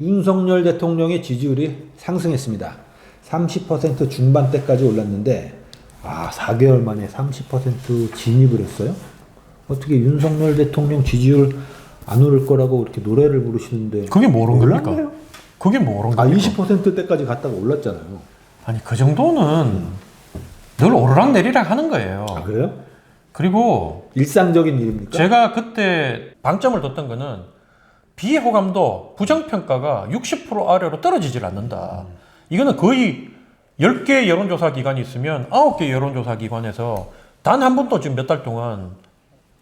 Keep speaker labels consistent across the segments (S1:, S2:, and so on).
S1: 윤석열 대통령의 지지율이 상승했습니다. 30% 중반대까지 올랐는데 아 4개월 만에 30% 진입을 했어요? 어떻게 윤석열 대통령 지지율 안 오를 거라고 이렇게 노래를 부르시는데
S2: 그게 뭐른 겁니까? 그게 뭐른
S1: 아
S2: 겁니까?
S1: 20%대까지 갔다가 올랐잖아요.
S2: 아니 그 정도는 늘 오르락 내리락 하는 거예요.
S1: 아 그래요?
S2: 그리고
S1: 일상적인 일입니까?
S2: 제가 그때 방점을 뒀던 거는 비호감도 부정평가가 60% 아래로 떨어지질 않는다. 이거는 거의 10개 여론조사 기관이 있으면 9개 여론조사 기관에서 단 한 번도 지금 몇 달 동안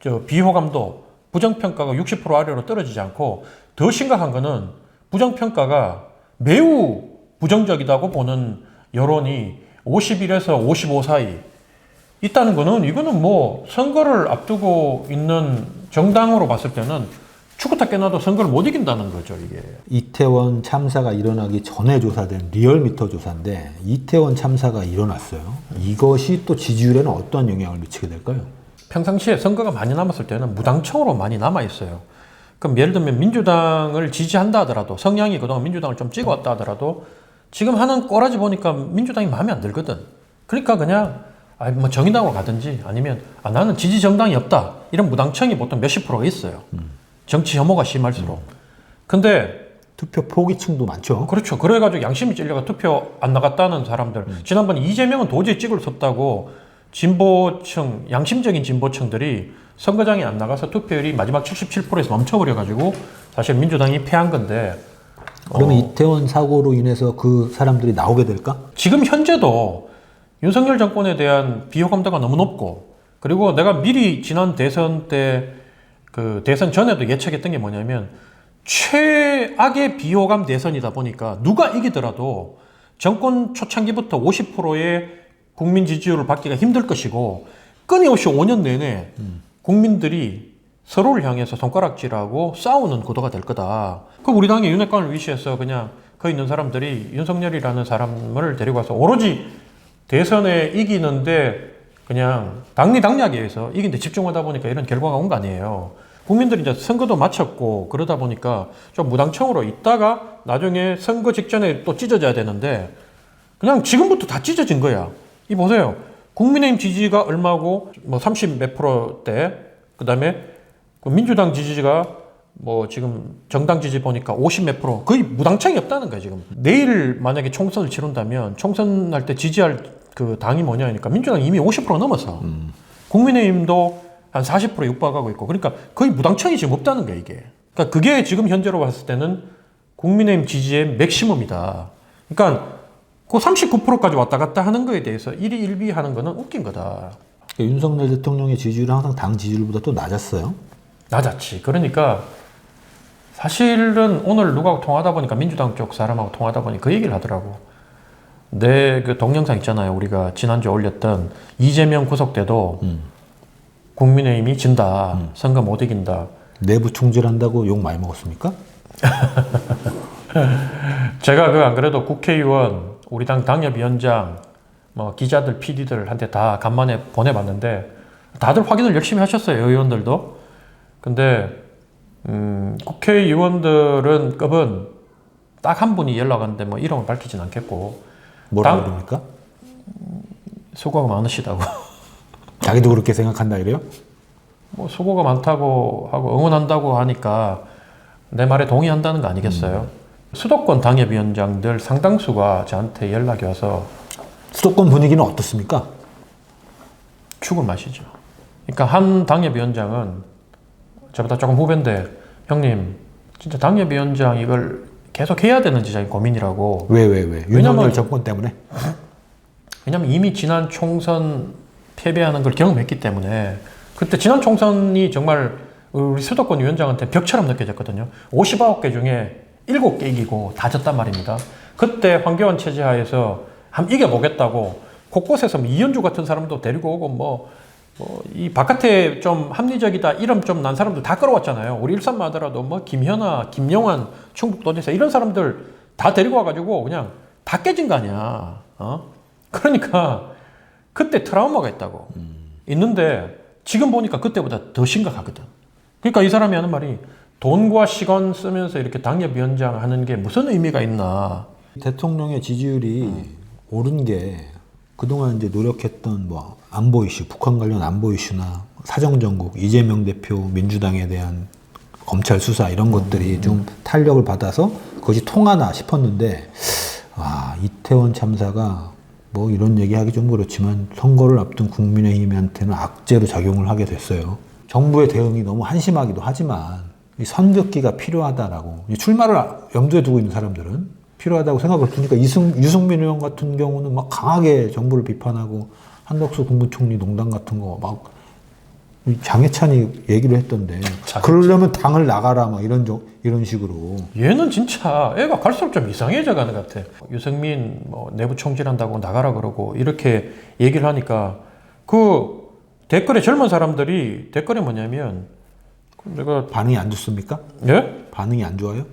S2: 저 비호감도 부정평가가 60% 아래로 떨어지지 않고 더 심각한 거는 부정평가가 매우 부정적이다고 보는 여론이 51에서 55 사이 있다는 거는 이거는 뭐 선거를 앞두고 있는 정당으로 봤을 때는 추구타 깨나도 선거를 못 이긴다는 거죠 이게.
S1: 이태원 참사가 일어나기 전에 조사된 리얼미터 조사인데 이태원 참사가 일어났어요. 이것이 또 지지율에는 어떤 영향을 미치게 될까요?
S2: 평상시에 선거가 많이 남았을 때는 무당청으로 많이 남아 있어요. 그럼 예를 들면 민주당을 지지한다 하더라도 성향이 그동안 민주당을 좀 찍어왔다 하더라도 지금 하는 꼬라지 보니까 민주당이 마음에 안 들거든. 그러니까 그냥 아, 뭐 정의당으로 가든지 아니면 아, 나는 지지 정당이 없다 이런 무당청이 보통 몇십 프로가 있어요. 정치 혐오가 심할수록. 근데
S1: 투표 포기층도 많죠.
S2: 그렇죠. 그래가지고 양심이 찔려가 투표 안 나갔다는 사람들. 지난번에 이재명은 도저히 찍을 수 없다고 진보층, 양심적인 진보층들이 선거장에 안 나가서 투표율이 마지막 77%에서 멈춰버려가지고 사실 민주당이 패한 건데
S1: 그러면 이태원 사고로 인해서 그 사람들이 나오게 될까?
S2: 지금 현재도 윤석열 정권에 대한 비호 감도가 너무 높고 그리고 내가 미리 지난 대선 때 그 대선 전에도 예측했던 게 뭐냐면 최악의 비호감 대선이다 보니까 누가 이기더라도 정권 초창기부터 50%의 국민 지지율을 받기가 힘들 것이고 끊임없이 5년 내내 국민들이 서로를 향해서 손가락질하고 싸우는 구도가 될 거다. 그 우리 당의 윤핵관을 위시해서 그냥 그 있는 사람들이 윤석열이라는 사람을 데리고 와서 오로지 대선에 이기는데 그냥 당리 당략에 의해서 이긴데 집중하다 보니까 이런 결과가 온 거 아니에요. 국민들이 이제 선거도 마쳤고 그러다 보니까 좀 무당청으로 있다가 나중에 선거 직전에 또 찢어져야 되는데 그냥 지금부터 다 찢어진 거야. 이 보세요. 국민의힘 지지가 얼마고 뭐 30 몇 프로대 그다음에 그 민주당 지지가 뭐 지금 정당 지지 보니까 50 몇 프로 거의 무당청이 없다는 거야 지금 내일 만약에 총선을 치른다면 총선할 때 지지할 그 당이 뭐냐 하니까 민주당이 이미 50% 넘어서 국민의힘도 한 40% 육박하고 있고 그러니까 거의 무당청이 지금 없다는 거야 이게 그러니까 그게 지금 현재로 봤을 때는 국민의힘 지지의 맥시멈이다 그러니까 그 39%까지 왔다 갔다 하는 거에 대해서 일희 일비하는 거는 웃긴 거다
S1: 윤석열 대통령의 지지율은 항상 당 지지율보다 또 낮았어요.
S2: 낮았지. 그러니까 사실은 오늘 누구하고 통하다 보니까 민주당 쪽 사람하고 통하다 보니 그 얘기를 하더라고. 내 그 동영상 있잖아요. 우리가 지난주에 올렸던 이재명 구속 때도 국민의힘이 진다. 선거 못 이긴다.
S1: 내부 총질한다고 욕 많이 먹었습니까?
S2: 제가 그 안 그래도 국회의원, 우리 당 당협위원장, 뭐 기자들, PD들한테 다 간만에 보내봤는데 다들 확인을 열심히 하셨어요. 의원들도. 근데 음, 국회의원들은 급은 딱 한 분이 연락 왔는데 뭐 이름을 밝히진 않겠고
S1: 뭐라고
S2: 당-
S1: 그럽니까?
S2: 수고가 많으시다고.
S1: 자기도 그렇게 생각한다 이래요?
S2: 뭐 수고가 많다고 하고 응원한다고 하니까 내 말에 동의한다는 거 아니겠어요? 수도권 당협위원장들 상당수가 저한테 연락이 와서
S1: 수도권 분위기는 어떻습니까?
S2: 죽을 맛이죠. 그러니까 한 당협위원장은 저보다 조금 후배인데 형님 진짜 당협위원장 이걸 계속 해야 되는지 자기 고민이라고.
S1: 왜 왜 왜?
S2: 왜냐면-
S1: 윤석열 정권 때문에?
S2: 왜냐면 이미 지난 총선 패배하는 걸 경험했기 때문에 그때 지난 총선이 정말 우리 수도권 위원장한테 벽처럼 느껴졌거든요. 59개 중에 7개 이기고 다 졌단 말입니다. 그때 황교안 체제 하에서 한번 이겨보겠다고 곳곳에서 뭐 이현주 같은 사람도 데리고 오고 뭐, 뭐 이 바깥에 좀 합리적이다 이름 좀 난 사람들 다 끌어왔잖아요. 우리 일산만 하더라도 뭐 김현아, 김용환, 충북도지사 이런 사람들 다 데리고 와가지고 그냥 다 깨진 거 아니야. 어? 그러니까 그때 트라우마가 있다고 있는데 지금 보니까 그때보다 더 심각하거든. 그러니까 이 사람이 하는 말이 돈과 시간 쓰면서 이렇게 당협 위원장 하는 게 무슨 의미가 있나?
S1: 대통령의 지지율이 오른 게 그동안 이제 노력했던 뭐 안보 이슈, 북한 관련 안보 이슈나 사정 정국, 이재명 대표 민주당에 대한 검찰 수사 이런 것들이 좀 탄력을 받아서 그것이 통하나 싶었는데 아 이태원 참사가 뭐 이런 얘기하기 좀 그렇지만 선거를 앞둔 국민의힘한테는 악재로 작용을 하게 됐어요. 정부의 대응이 너무 한심하기도 하지만 이 선긋기가 필요하다라고 이 출마를 염두에 두고 있는 사람들은 필요하다고 생각을 드니까 이승, 유승민 의원 같은 경우는 막 강하게 정부를 비판하고 한덕수 국무총리 농단 같은 거 막 장해찬이 얘기를 했던데
S2: 장해찬.
S1: 그러려면 당을 나가라 막 이런 저- 이런 식으로
S2: 얘는 진짜 애가 갈수록 좀 이상해져 가는 것 같아. 유승민 뭐 내부 총질한다고 나가라 그러고 이렇게 얘기를 하니까 그 댓글에 젊은 사람들이 댓글에 뭐냐면 내가
S1: 반응이 안 좋습니까?
S2: 예?
S1: 반응이 안 좋아요?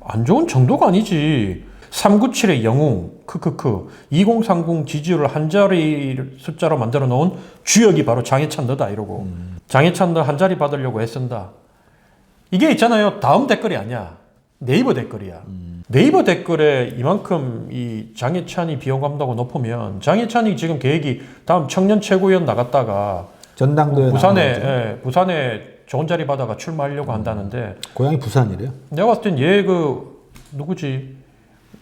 S2: 안 좋은 정도가 아니지. 397의 영웅, 크크크, 2030 지지율을 한 자리 숫자로 만들어 놓은 주역이 바로 장해찬 너다 이러고 장해찬 너 한 자리 받으려고 애쓴다. 이게 있잖아요. 다음 댓글이 아니야. 네이버 댓글이야. 네이버 댓글에 이만큼 이 장해찬이 비용 감독가 높으면 장해찬이 지금 계획이 다음 청년 최고위원 나갔다가
S1: 전당대회
S2: 부산에. 예, 부산에 좋은 자리 받아가 출마하려고 한다는데
S1: 고향이 부산이래요.
S2: 내가 봤을 땐 얘 그 누구지?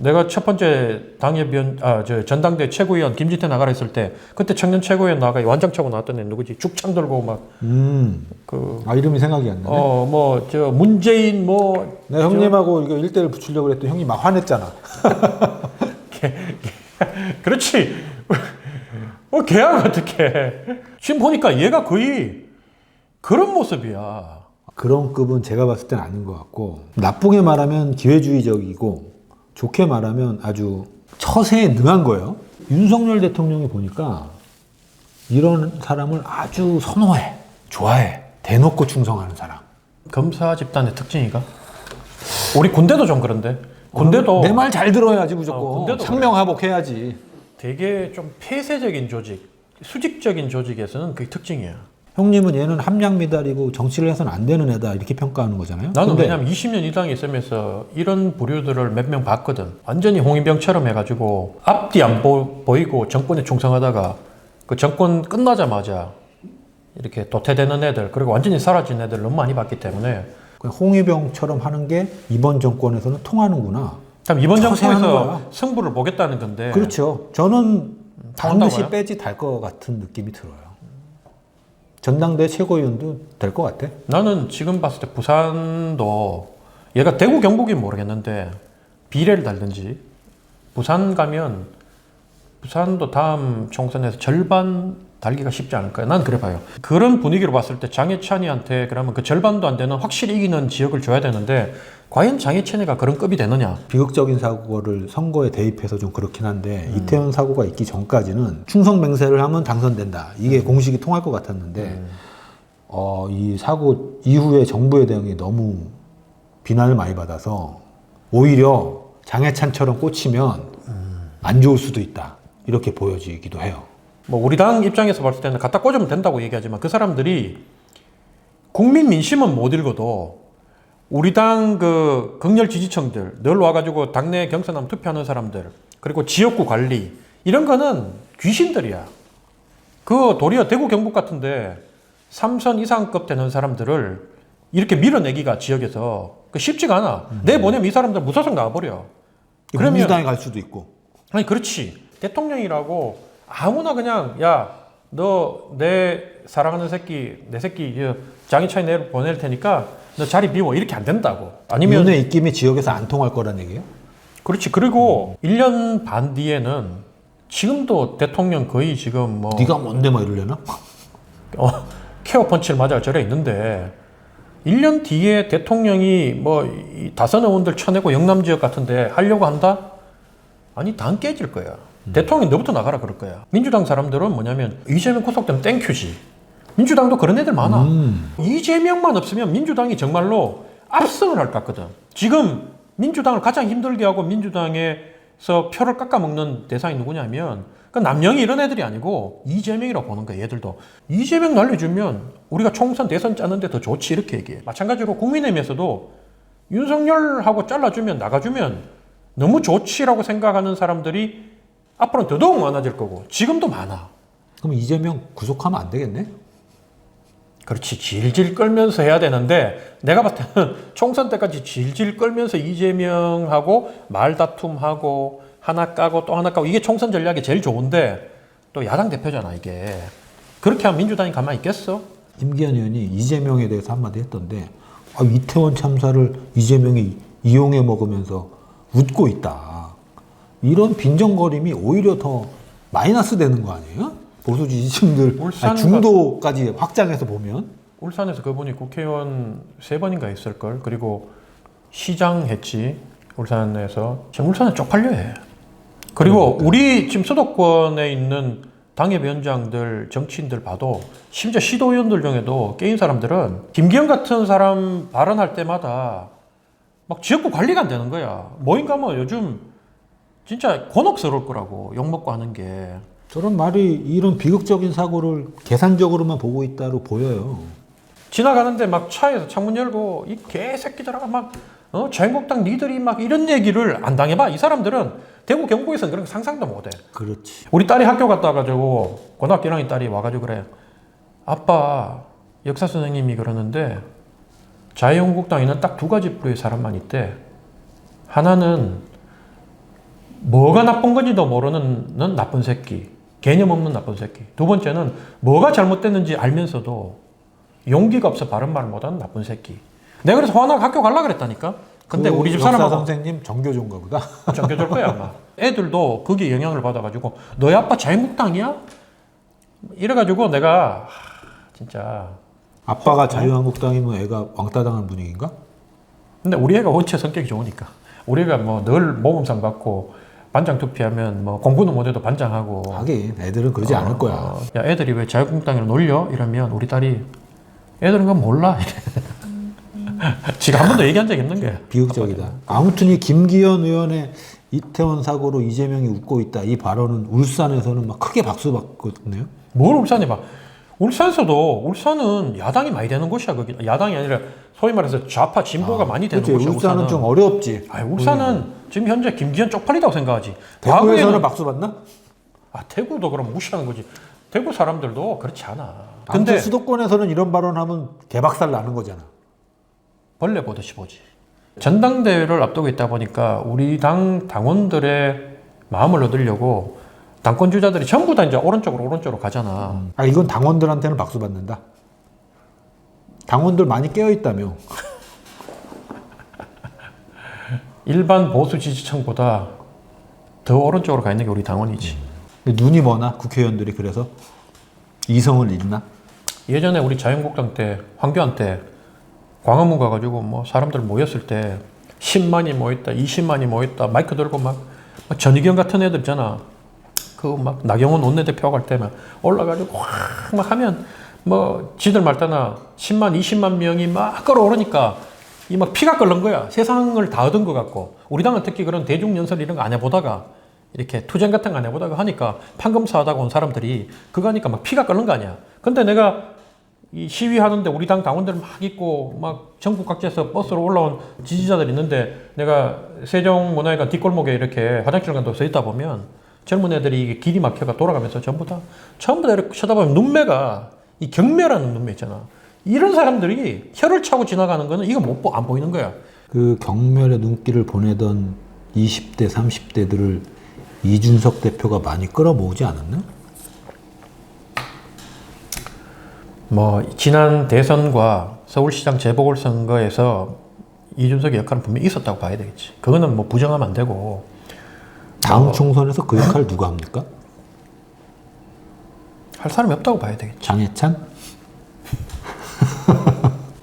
S2: 내가 첫 번째 당협위원 아 저 전당대 최고위원 김진태 나가라 했을 때 그때 청년 최고위원 나가 완장 차고 나왔던 애 누구지? 죽창 들고
S1: 음, 막그아 이름이 생각이 안 나네.
S2: 어 뭐 저 문재인 뭐
S1: 내가 형님하고 이거 일대를 붙이려고 그랬더니 형이 막 화냈잖아.
S2: 그렇지. 어 걔하고 어떻게? 지금 보니까 얘가 거의 그런 모습이야.
S1: 그런 급은 제가 봤을 땐 아닌 것 같고 나쁘게 말하면 기회주의적이고 좋게 말하면 아주 처세에 능한 거예요. 윤석열 대통령이 보니까 이런 사람을 아주 선호해, 좋아해, 대놓고 충성하는 사람.
S2: 검사 집단의 특징이가? 우리 군대도 좀 그런데 군대도
S1: 내 말 잘 들어야지 무조건.
S2: 어, 군대도
S1: 상명하복해야지.
S2: 되게 좀 폐쇄적인 조직, 수직적인 조직에서는 그게 특징이야.
S1: 형님은 얘는 함량 미달이고 정치를 해서는 안 되는 애다 이렇게 평가하는 거잖아요.
S2: 나는
S1: 근데
S2: 왜냐면 20년 이 당에 있으면서 이런 부류들을 몇 명 봤거든. 완전히 홍인병처럼 해가지고 앞뒤 안 보, 보이고 정권에 충성하다가 그 정권 끝나자마자 이렇게 도태되는 애들 그리고 완전히 사라진 애들 너무 많이 봤기 때문에
S1: 그냥 홍위병처럼 하는 게 이번 정권에서는 통하는구나.
S2: 참 이번 정권에서. 승부를 보겠다는 건데
S1: 그렇죠. 저는 반드시
S2: 통한다고요?
S1: 빼지 달 것 같은 느낌이 들어요. 전당대 최고위원도 될 것 같아.
S2: 나는 지금 봤을 때 부산도 얘가 대구 경북이 모르겠는데 비례를 달든지 부산 가면 부산도 다음 총선에서 절반 달기가 쉽지 않을 거야. 난 그래 봐요. 그런 분위기로 봤을 때 장해찬이한테 그러면 그 절반도 안 되는 확실히 이기는 지역을 줘야 되는데 과연 장해찬이가 그런 급이 되느냐?
S1: 비극적인 사고를 선거에 대입해서 좀 그렇긴 한데 이태원 사고가 있기 전까지는 충성 맹세를 하면 당선된다. 이게 공식이 통할 것 같았는데 어, 이 사고 이후에 정부의 대응이 너무 비난을 많이 받아서 오히려 장해찬처럼 꽂히면 안 좋을 수도 있다. 이렇게 보여지기도 해요.
S2: 뭐 우리 당 입장에서 봤을 때는 갖다 꽂으면 된다고 얘기하지만 그 사람들이 국민 민심은 못 읽어도 우리 당 그 극렬 지지층들 늘 와가지고 당내 경선하면 투표하는 사람들 그리고 지역구 관리 이런 거는 귀신들이야. 그 도리어 대구 경북 같은데 삼선 이상급 되는 사람들을 이렇게 밀어내기가 지역에서 그 쉽지가 않아. 내 보내면 이 사람들 무소속 나와버려. 그러면
S1: 민주당에 갈 수도 있고.
S2: 아니 그렇지 대통령이라고 아무나 그냥 야 너 내 사랑하는 새끼 내 새끼 저 장희찬이 내일 보낼 테니까 너 자리 비워 이렇게 안 된다고 아니면
S1: 윤의 입김이 지역에서 안 통할 거란 얘기예요?
S2: 그렇지 그리고 1년 반 뒤에는 지금도 대통령 거의 지금 뭐
S1: 네가 뭔데 막 이러려나?
S2: 어, 케어 펀치를 맞아 저래 있는데 1년 뒤에 대통령이 뭐이 다선 의원들 쳐내고 영남 지역 같은데 하려고 한다? 아니 당 깨질 거야. 대통령 너부터 나가라 그럴 거야. 민주당 사람들은 뭐냐면 이재명 구속되면 땡큐지. 민주당도 그런 애들 많아.
S1: 음.
S2: 이재명만 없으면 민주당이 정말로 압승을 할 것 같거든. 지금 민주당을 가장 힘들게 하고 민주당의 그래서 표를 깎아먹는 대상이 누구냐면 그 남영이 이런 애들이 아니고 이재명이라고 보는 거야 얘들도 이재명 날려주면 우리가 총선 대선 짜는데 더 좋지 이렇게 얘기해 마찬가지로 국민의힘에서도 윤석열하고 잘라주면 나가주면 너무 좋지라고 생각하는 사람들이 앞으로는 더더욱 많아질 거고 지금도 많아
S1: 그럼 이재명 구속하면 안 되겠네?
S2: 그렇지 질질 끌면서 해야 되는데 내가 봤을 때는 총선 때까지 질질 끌면서 이재명하고 말다툼하고 하나 까고 또 하나 까고 이게 총선 전략이 제일 좋은데 또 야당 대표잖아 이게 그렇게 하면 민주당이 가만히 있겠어?
S1: 김기현 의원이 이재명에 대해서 한마디 했던데 아, 이태원 참사를 이재명이 이용해 먹으면서 웃고 있다. 이런 빈정거림이 오히려 더 마이너스 되는 거 아니에요? 보수 지지층들 아니, 중도까지 확장해서 보면.
S2: 울산에서 그 분이 국회의원 세 번인가 했을 걸. 그리고 시장 했지 울산에서 지금 울산은 쪽팔려 해. 그리고 우리 지금 수도권에 있는 당협위원장들 정치인들 봐도 심지어 시도의원들 중에도 게임 사람들은 김기현 같은 사람 발언할 때마다 막 지역구 관리가 안 되는 거야. 뭐인가 뭐 요즘 진짜 곤혹스러울 거라고 욕먹고 하는 게
S1: 저런 말이 이런 비극적인 사고를 계산적으로만 보고 있다로 보여요.
S2: 지나가는데 막 차에서 창문 열고 이 개새끼들아 막 어? 자유한국당 니들이 막 이런 얘기를 안 당해봐 이 사람들은 대구 경북에서는 그런 거 상상도 못해
S1: 그렇지.
S2: 우리 딸이 학교 갔다 와가지고 고등학교 1학년 딸이 와가지고 그래 아빠 역사 선생님이 그러는데 자유한국당에는 딱 두 가지 부류의 사람만 있대 하나는 뭐가 나쁜 건지도 모르는 는 나쁜 새끼 개념 없는 나쁜 새끼 두 번째는 뭐가 잘못됐는지 알면서도 용기가 없어 바른 말 못하는 나쁜 새끼 내가 그래서 화나게 학교 갈라 그랬다니까 근데
S1: 그
S2: 우리 집 사람하고
S1: 선생님 정교조인가 보다.
S2: 정겨줄 거야 아마. 애들도 거기에 영향을 받아가지고 너희 아빠 자유한국당이야? 이래가지고 내가 하, 진짜.
S1: 아빠가 자유한국당이면 애가 왕따 당한 분위기인가?
S2: 근데 우리 애가 원체 성격이 좋으니까 우리 애가 뭐 늘 모범상 받고 반장 투표하면 뭐 공부는 못해도 반장하고.
S1: 하긴 애들은 그러지 않을 거야.
S2: 어, 야 애들이 왜 자유한국당이라 놀려? 이러면 우리 딸이 애들은 그건 몰라. 지가 한 번도 얘기한 적 있는 게.
S1: 비극적이다. 아무튼 이 김기현 의원의 이태원 사고로 이재명이 웃고 있다. 이 발언은 울산에서는 막 크게 박수 받거든요.
S2: 뭘 울산에 봐. 울산에서도 울산은 야당이 많이 되는 곳이야. 거기 야당이 아니라 소위 말해서 좌파 진보가 많이 되는
S1: 그렇지.
S2: 곳이야.
S1: 울산은 좀 어렵지.
S2: 아니, 울산은 지금 현재 김기현 쪽팔리다고 생각하지.
S1: 대구에서는 박수 받나?
S2: 아, 대구도 그럼 무시하는 거지. 대구 사람들도 그렇지 않아.
S1: 근데
S2: 근데
S1: 수도권에서는 이런 발언하면 개박살 나는 거잖아.
S2: 벌레 보듯이 보지. 전당대회를 앞두고 있다 보니까 우리 당 당원들의 마음을 얻으려고 당권 주자들이 전부 다 이제 오른쪽으로 오른쪽으로 가잖아.
S1: 아 이건 당원들한테는 박수 받는다. 당원들 많이 깨어 있다며.
S2: 일반 보수 지지층보다 더 오른쪽으로 가 있는 게 우리 당원이지.
S1: 근데 눈이 머나 국회의원들이 그래서 이성을 잃나?
S2: 예전에 우리 자유한국당 때 황교안 때 광화문 가가지고 뭐 사람들 모였을 때 10만이 모였다, 20만이 모였다, 마이크 들고 막, 막 전희경 같은 애들 있잖아. 그 막 나경원 원내대표 갈 때만 올라가지고 확 막 하면 뭐 지들 말 따나 10만, 20만 명이 막 끌어오르니까 이 막 피가 끓는 거야. 세상을 다 얻은 것 같고 우리 당은 특히 그런 대중연설 이런 거 안 해보다가 이렇게 투쟁 같은 거 안 해보다가 하니까 판검사 하다가 온 사람들이 그거 하니까 막 피가 끓는 거 아니야. 근데 내가 이 시위하는데 우리 당 당원들 막 있고 막 전국 각지에서 버스로 올라온 지지자들 있는데 내가 세종문화회관 뒷골목에 이렇게 화장실 간다고 서 있다 보면 젊은 애들이 이게 길이 막혀가 돌아가면서 전부 다 전부 다 이렇게 쳐다보면 눈매가 이 경멸하는 눈매 있잖아. 이런 사람들이 혀를 차고 지나가는 거는 이거 못 안 보이는 거야.
S1: 그 경멸의 눈길을 보내던 20대, 30대들을 이준석 대표가 많이 끌어모으지 않았나?
S2: 뭐 지난 대선과 서울시장 재보궐선거에서 이준석의 역할은 분명히 있었다고 봐야 되겠지. 그거는 뭐 부정하면 안 되고
S1: 다음 총선에서 그 역할 누가 합니까?
S2: 할 사람이 없다고 봐야 되겠지.
S1: 장해찬?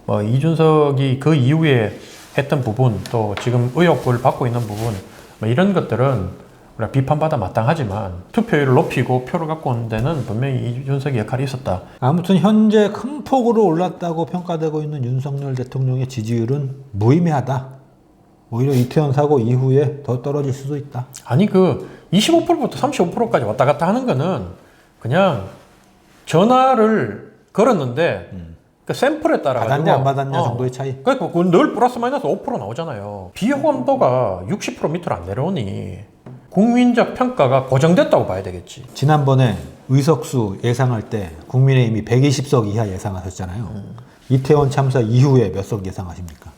S2: 뭐 이준석이 그 이후에 했던 부분 또 지금 의혹을 받고 있는 부분 뭐 이런 것들은 우리가 비판받아 마땅하지만 투표율을 높이고 표를 갖고 오는 데는 분명히 이준석의 역할이 있었다.
S1: 아무튼 현재 큰 폭으로 올랐다고 평가되고 있는 윤석열 대통령의 지지율은 무의미하다. 오히려 이태원 사고 이후에 더 떨어질 수도 있다.
S2: 아니 그 25%부터 35%까지 왔다 갔다 하는 거는 그냥 전화를 걸었는데 그 샘플에 따라
S1: 받았냐 안 받았냐
S2: 어.
S1: 정도의 차이.
S2: 그러니까 그늘 플러스 마이너스 5% 나오잖아요. 비호감도가 60% 밑으로 안 내려오니 국민적 평가가 고정됐다고 봐야 되겠지.
S1: 지난번에 의석수 예상할 때 국민의힘이 120석 이하 예상하셨잖아요. 이태원 참사 이후에 몇 석 예상하십니까?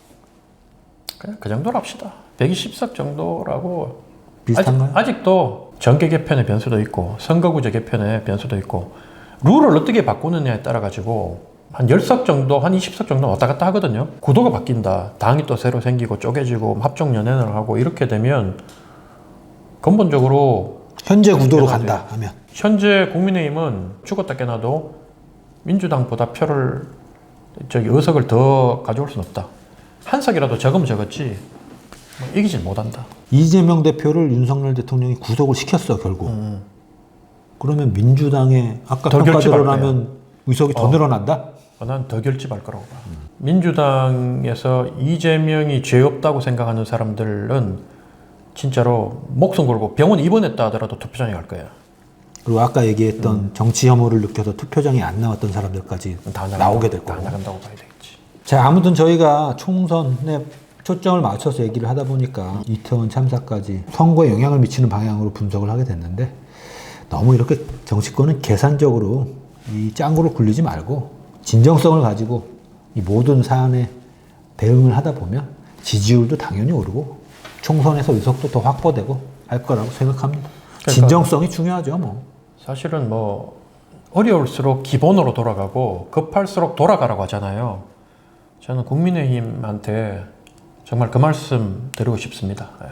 S2: 그냥 그 정도로 합시다. 120석 정도라고
S1: 비슷한가요?
S2: 아직, 아직도 정계 개편의 변수도 있고 선거구제 개편의 변수도 있고 룰을 어떻게 바꾸느냐에 따라 가지고 한 10석 정도, 한 20석 정도 왔다 갔다 하거든요. 구도가 바뀐다. 당이 또 새로 생기고 쪼개지고 합종 연연을 하고 이렇게 되면 근본적으로
S1: 현재 구도로
S2: 변화돼요.
S1: 간다 하면
S2: 현재 국민의힘은 죽었다 깨나도 민주당보다 표를 저기 의석을 더 가져올 수는 없다. 한 석이라도 적으면 적었지 뭐 이기질 못한다.
S1: 이재명 대표를 윤석열 대통령이 구속을 시켰어 결국. 그러면 민주당의 아까 평가대로라면 의석이 더
S2: 어.
S1: 늘어난다?
S2: 난 더 결집할 거라고 봐. 민주당에서 이재명이 죄 없다고 생각하는 사람들은 진짜로 목숨 걸고 병원 입원했다 하더라도 투표장에 갈 거야.
S1: 그리고 아까 얘기했던 정치 혐오를 느껴서 투표장에 안 나왔던 사람들까지
S2: 다 나간다-
S1: 나오게
S2: 될다
S1: 거고.
S2: 나간다고 봐야 되겠지.
S1: 자, 아무튼 저희가 총선에 초점을 맞춰서 얘기를 하다 보니까 이태원 참사까지 선거에 영향을 미치는 방향으로 분석을 하게 됐는데 너무 이렇게 정치권은 계산적으로 이 짱구를 굴리지 말고 진정성을 가지고 이 모든 사안에 대응을 하다 보면 지지율도 당연히 오르고 총선에서 의석도 더 확보되고 할 거라고 생각합니다.
S2: 그러니까-
S1: 진정성이 중요하죠, 뭐.
S2: 사실은 뭐 어려울수록 기본으로 돌아가고 급할수록 돌아가라고 하잖아요. 저는 국민의힘한테 정말 그 말씀 드리고 싶습니다. 예.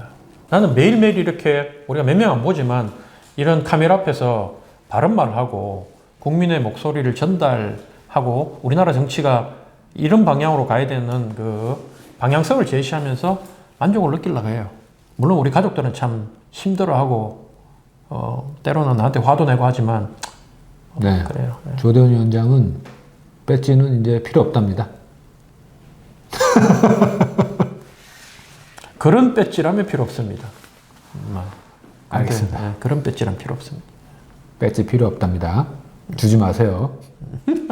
S2: 나는 매일매일 이렇게 우리가 몇 명 안 보지만 이런 카메라 앞에서 바른 말을 하고 국민의 목소리를 전달 하고 우리나라 정치가 이런 방향으로 가야 되는 그 방향성을 제시하면서 만족을 느끼려고 해요. 물론 우리 가족들은 참 힘들어하고 어, 때로는 나한테 화도 내고 하지만
S1: 네.
S2: 그래요. 예.
S1: 조대원 위원장은 배지는 이제 필요 없답니다.
S2: 그런 배지라면 필요 없습니다. 음,
S1: 알겠습니다.
S2: 예, 그런 배지란 필요 없습니다.
S1: 배지 필요 없답니다. 주지 마세요.